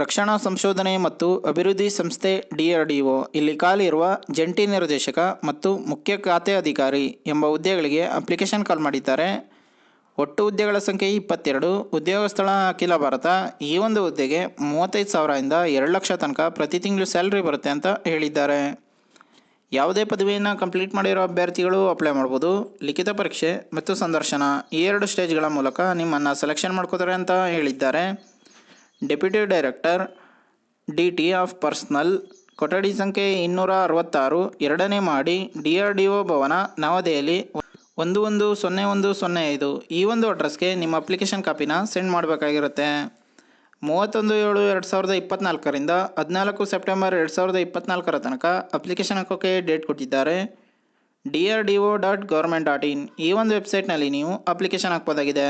ರಕ್ಷಣಾ ಸಂಶೋಧನೆ ಮತ್ತು ಅಭಿವೃದ್ಧಿ ಸಂಸ್ಥೆ ಡಿಆರ್ಡಿಒ ಇಲ್ಲಿ ಖಾಲಿ ಇರುವ ಜಂಟಿ ನಿರ್ದೇಶಕ ಮತ್ತು ಮುಖ್ಯ ಖಾತೆ ಅಧಿಕಾರಿ ಎಂಬ ಹುದ್ದೆಗಳಿಗೆ ಅಪ್ಲಿಕೇಶನ್ ಕಾಲ್ ಮಾಡಿದ್ದಾರೆ. ಒಟ್ಟು ಹುದ್ದೆಗಳ ಸಂಖ್ಯೆ ಇಪ್ಪತ್ತೆರಡು, ಉದ್ಯೋಗ ಸ್ಥಳ ಅಖಿಲ ಭಾರತ. ಈ ಒಂದು ಹುದ್ದೆಗೆ ಮೂವತ್ತೈದು ಸಾವಿರದಿಂದ ಎರಡು ಲಕ್ಷ ತನಕ ಪ್ರತಿ ತಿಂಗಳು ಸ್ಯಾಲ್ರಿ ಬರುತ್ತೆ ಅಂತ ಹೇಳಿದ್ದಾರೆ. ಯಾವುದೇ ಪದವಿಯನ್ನು ಕಂಪ್ಲೀಟ್ ಮಾಡಿರೋ ಅಭ್ಯರ್ಥಿಗಳು ಅಪ್ಲೈ ಮಾಡ್ಬೋದು. ಲಿಖಿತ ಪರೀಕ್ಷೆ ಮತ್ತು ಸಂದರ್ಶನ ಈ ಎರಡು ಸ್ಟೇಜ್ಗಳ ಮೂಲಕ ನಿಮ್ಮನ್ನು ಸೆಲೆಕ್ಷನ್ ಮಾಡ್ಕೋತಾರೆ ಅಂತ ಹೇಳಿದ್ದಾರೆ. Deputy director D T of personnel ಕೊಠಡಿ ಸಂಖ್ಯೆ ಇನ್ನೂರ ಅರವತ್ತಾರು ಎರಡನೇ ಮಾಡಿ ಡಿ ಆರ್ ಡಿ ಒ ಭವನ, ನವದೆಹಲಿ, ಒಂದು ಒಂದು ಸೊನ್ನೆ ಒಂದು ಸೊನ್ನೆ ಐದು. ಈ ಒಂದು ಅಡ್ರೆಸ್ಗೆ ನಿಮ್ಮ ಅಪ್ಲಿಕೇಶನ್ ಕಾಪಿನ ಸೆಂಡ್ ಮಾಡಬೇಕಾಗಿರುತ್ತೆ. ಮೂವತ್ತೊಂದು ಏಳು ಎರಡು ಸಾವಿರದ ಇಪ್ಪತ್ತ್ನಾಲ್ಕರಿಂದ ಹದಿನಾಲ್ಕು ಸೆಪ್ಟೆಂಬರ್ ಎರಡು ಸಾವಿರದ ಇಪ್ಪತ್ನಾಲ್ಕರ ತನಕ ಅಪ್ಲಿಕೇಶನ್ ಹಾಕೋಕೆ ಡೇಟ್ ಕೊಟ್ಟಿದ್ದಾರೆ. D R D O dot government dot in ಈ ಒಂದು ವೆಬ್ಸೈಟ್ನಲ್ಲಿ ನೀವು ಅಪ್ಲಿಕೇಶನ್ ಹಾಕ್ಬೋದಾಗಿದೆ.